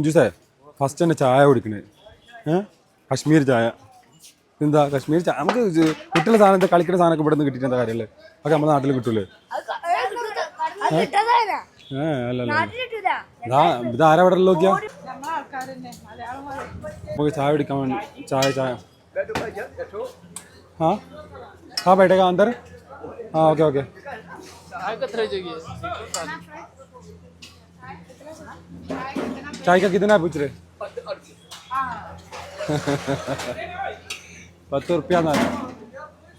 ജ്യൂസേ first തന്നെ ചായ കുടിക്കണേ ഏ കശ്മീർ ചായ എന്താ കശ്മീർ ചായ നമുക്ക് ഇത് കുട്ടികളുടെ സാധനം എന്താ കളിക്കുന്ന സാധനമൊക്കെ ഇവിടെ നിന്ന് കിട്ടിയിട്ട് എന്താ കാര്യമല്ലേ അതൊക്കെ നമ്മുടെ നാട്ടിൽ കിട്ടൂലേ ഏ അല്ല അല്ല ഇതാ ഇത് ആരാ ഇവിടെ നോക്കിയാ നമുക്ക് ചായ കുടിക്കാൻ വേണ്ടി ചായ ചായ हाँ हाँ बैठेगा अंदर हाँ ओके ओके चाय का कितना पूछ रहे പത്ത് റുപ്യ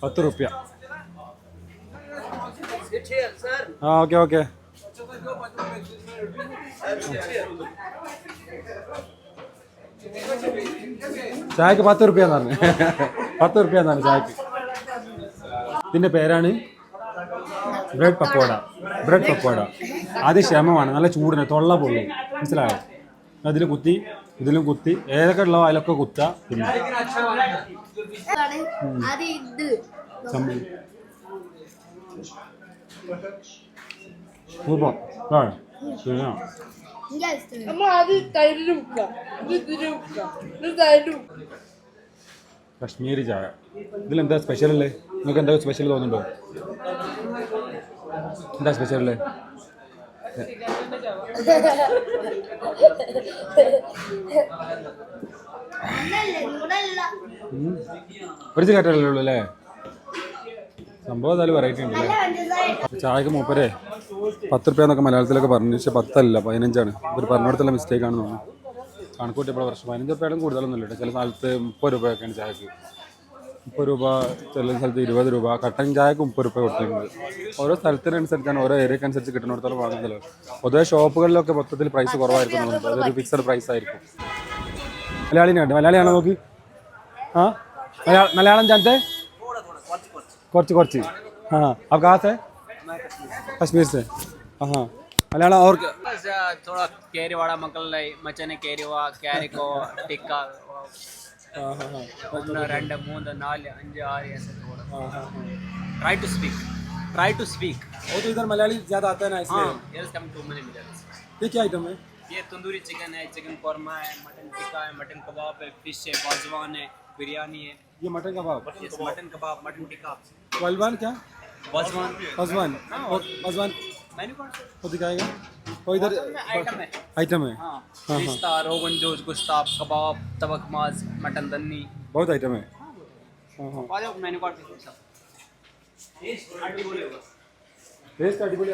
പത്ത് റുപ്യ ആ ഓക്കെ ഓക്കെ ചായക്ക് പത്ത് റുപ്യ പറഞ്ഞു പത്ത് റുപ്യ എന്നാണ് ചായക്ക് ഇതിന്റെ പേരാണ് ബ്രെഡ് പക്കോട ബ്രെഡ് പക്കോട ആദ്യം ക്ഷമമാണ് നല്ല ചൂടിന് തൊള്ള പൊള്ളും മനസ്സിലായോ അതിൽ കുത്തി ഇതിലും കുത്തി ഏതൊക്കെ ഉള്ളോ അതിലൊക്കെ കുത്ത പിന്നെ. സൂപ്പർ. ശരിയാ. കശ്മീരി ചായ. ഇതിലെന്താ സ്പെഷ്യൽ അല്ലേ നിങ്ങൾക്ക് എന്താ സ്പെഷ്യൽ തോന്നുന്നുണ്ടോ? എന്താ സ്പെഷ്യൽ അല്ലേ. ഒരു കേട്ടല്ലേ ഉള്ളൂ അല്ലേ? സംഭവം എന്തായാലും വെറൈറ്റി ഉണ്ട് ചായക്ക് മൂപ്പരെ പത്ത് റുപ്യ എന്നൊക്കെ മലയാളത്തിലൊക്കെ പറഞ്ഞു. പക്ഷെ പത്തല്ല പതിനഞ്ചാണ്. ഇവർ പറഞ്ഞിടത്തുള്ള മിസ്റ്റേക്ക് ആണെന്ന് തോന്നുന്നു. കണക്കൂട്ടി ഇപ്പോൾ പ്രശ്നം. പതിനഞ്ച് റുപ്യയുടെ കൂടുതലൊന്നുമില്ല ചില സ്ഥലത്ത് മുപ്പത് രൂപയൊക്കെയാണ് ചായക്ക്. മുപ്പത് രൂപ ചില സ്ഥലത്ത് ഇരുപത് രൂപ കട്ടൻ ചായക്ക് മുപ്പത് രൂപ കൊടുത്തിട്ടുണ്ട് ഓരോ സ്ഥലത്തിനനുസരിച്ചാണ് ഓരോ ഏരിയക്ക് അനുസരിച്ച് കിട്ടുന്നിടത്തോളം വാങ്ങുന്നത് പൊതുവെ ഷോപ്പുകളിലൊക്കെ മൊത്തത്തിൽ പ്രൈസ് കുറവായിരിക്കും അതൊരു ഫിക്സഡ് പ്രൈസ് ആയിരിക്കും മലയാളിനെ കണ്ടു മലയാളിയാണോ നോക്കി ആ മലയാളം ചാൻസേ കുറച്ച് കുറച്ച് ആ അപ്പൊ കാസേ कश्मीर സെ ആ മലയാളം അവർക്ക് थोड़ा हाँ, हाँ, हाँ। ഒന്ന് രണ്ട് മൂന്ന് നാല് അഞ്ച് ആറ് try to speak try to speak और तो इधर मलयाली ज़्यादा आता है ना इसलिए? हाँ, यस कम टू मनी ये क्या आइटम है? ये तंदूरी चिकन है चिकन कौरमा है मटन टिक्का है मटन कबाब है फ़िश है वाजवान है बिरयानी है। ये mutton kebab mutton kebab mutton tikka wazwan क्या? वाजवान वाजवान हाँ वाजवान मैंने कौन दिखाएगा? और इधर आइटम है। हाँ। हाँ।, हाँ। रोगन जोश गुस्ताब कबाब तबक माज मटन दन्नी। बहुत आइटम है। मेन्यू कार्ड टेस्ट अटिपोली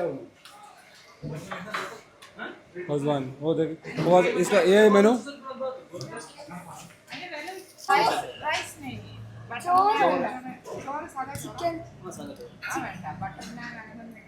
भगवान वो देख और इसका ये है मेनू राइस नहीं। चोर chicken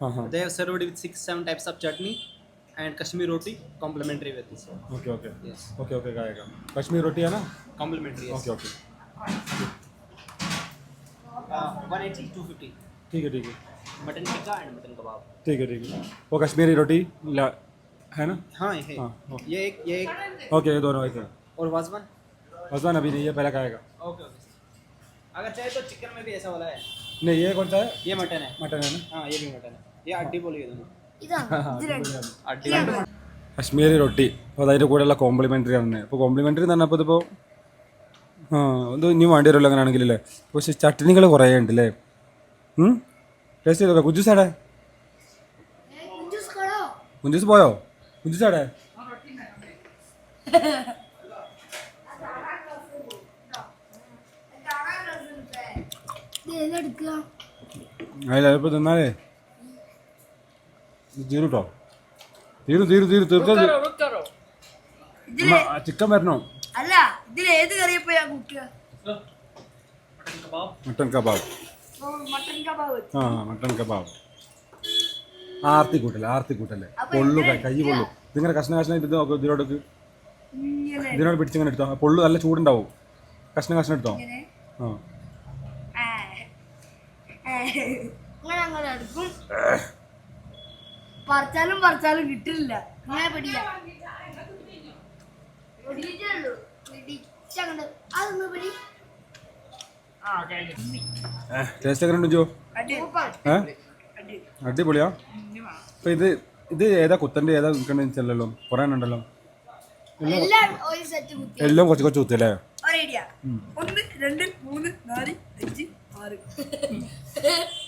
they have served with six seven types of chutney and kashmir roti complimentary with this. Okay okay yes. Okay okay गाएगा Kashmir रोटी है ना? Complimentary yes. Okay okay uh, 180 250 ठीक है ठीक है। Mutton tikka and mutton kebab ठीक है ठीक है। वो कश्मीरी रोटी ला है ना? हाँ ये है हाँ। ये एक ये एक। ओके ये दोनों ऐसे और वाजवान? वजवान अभी नहीं है पहले खाएगा। Okay okay. अगर चाहे तो चिकन में भी ऐसा वाला है। नहीं ये कौन सा है? ये मटन है। मटन है ना? हाँ ये भी मटन है। കശ്മീരി റൊട്ടി. അപ്പോൾ അതിന്റെ കൂടെയുള്ള കോംപ്ലിമെന്ററി ആണ്. അപ്പോൾ കോംപ്ലിമെന്ററി എന്ന് പറഞ്ഞപ്പോൾ ഇതിപ്പോൾ ആ ഇത് ഇനി വേണ്ടി വരുമല്ലോ അങ്ങനെ ആണെങ്കിൽ അല്ലേ പക്ഷേ ചട്നികൾ കുറേ ഉണ്ട് അല്ലേ? ടേസ്റ്റ് ചെയ്തോ കുഞ്ചു ആടെ കുഞ്ചുസ് പോയോ? കുഞ്ചു ആടെ അതിലിപ്പോൾ തിന്നാലേ. തീരൂട്ടോ തീരും തീരും തീരും തീർച്ചയായും ചിക്കൻ വരണോ? അല്ല ഇതിൽ ഏത് കറിയപ്പോ ഞാൻ കുട്ടിയ? Mutton kebab. ആ മട്ടൻ കബാബ്. ആർത്തി കൂട്ടല്ലേ ആർത്തി കൂട്ടല്ലേ പൊള്ളു കൈ പൊള്ളു. ഇതിങ്ങനെ കഷ്ണ കഷ്ണം എടുത്ത് നോക്കും ഇതിനോടൊക്കെ ഇതിനോട് പിടിച്ചിങ്ങനെ എടുത്തോ? പൊള്ളു നല്ല ചൂടുണ്ടാവും. കഷ്ണ കഷ്ണം എടുത്തോ ആ. അങ്ങനെ അങ്ങനെ എടുക്കും. പറിച്ചാലും പറിച്ചാലും കിട്ടില്ല. അങ്ങനെ പിടിക്കാം. അതൊന്ന് പിടി. ടേസ്റ്റ് ഒക്കെ ഉണ്ടോ അടിപൊളിയാ? അപ്പൊ ഇത് ഇത് ഏതാ കുത്തന്റെ ഏതാ നിൽക്കണെന്നല്ലോ കുറേ ഉണ്ടല്ലോ. എല്ലാം കൊച്ചു സെറ്റ് കുത്തല്ലേ കുറച്ച് കുറച്ച് ഒന്ന് രണ്ട് മൂന്ന് നാല് അഞ്ച് ആറ്.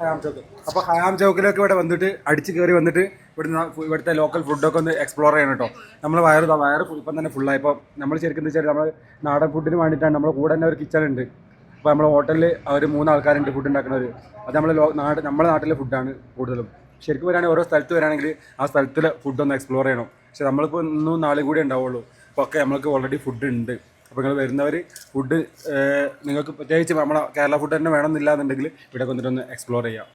ഹയാം അപ്പോൾ ഹയാം ചൗക്കിലൊക്കെ ഇവിടെ വന്നിട്ട് അടിച്ച് കയറി വന്നിട്ട് ഇവിടുന്ന് ഇവിടുത്തെ ലോക്കൽ ഫുഡൊക്കെ ഒന്ന് എക്സ്പ്ലോർ ചെയ്യണം കേട്ടോ നമ്മൾ വയറ് വയറ് ഇപ്പം തന്നെ ഫുള്ളായി ഇപ്പം നമ്മൾ ശരിക്കും വെച്ചാൽ നമ്മൾ നാടൻ ഫുഡിന് വേണ്ടിയിട്ടാണ്. നമ്മുടെ കൂടെ തന്നെ ഒരു കിച്ചൺ ഉണ്ട്. അപ്പോൾ നമ്മൾ ഹോട്ടലിൽ അവർ മൂന്ന് ആൾക്കാരുണ്ട് ഫുഡ് ഉണ്ടാക്കുന്നവർ അത് നമ്മൾ നാട് നമ്മുടെ നാട്ടിലെ ഫുഡാണ് കൂടുതലും. ശരിക്കും വരാണെങ്കിൽ ഓരോ സ്ഥലത്ത് വരാണെങ്കിൽ ആ സ്ഥലത്തിലെ ഫുഡൊന്ന് എക്സ്പ്ലോർ ചെയ്യണം. പക്ഷെ നമ്മളിപ്പോൾ ഇന്നും നാളെ കൂടി ഉണ്ടാവുള്ളൂ. അപ്പോൾ ഒക്കെ നമ്മൾക്ക് ഓൾറെഡി ഫുഡ് ഉണ്ട്. അപ്പോൾ നിങ്ങൾ വരുന്നവർ ഫുഡ് നിങ്ങൾക്ക് പ്രത്യേകിച്ച് നമ്മുടെ കേരള ഫുഡ് തന്നെ വേണമെന്നില്ല എന്നുണ്ടെങ്കിൽ ഇവിടെ വന്നിട്ടൊന്ന് എക്സ്പ്ലോർ ചെയ്യാം.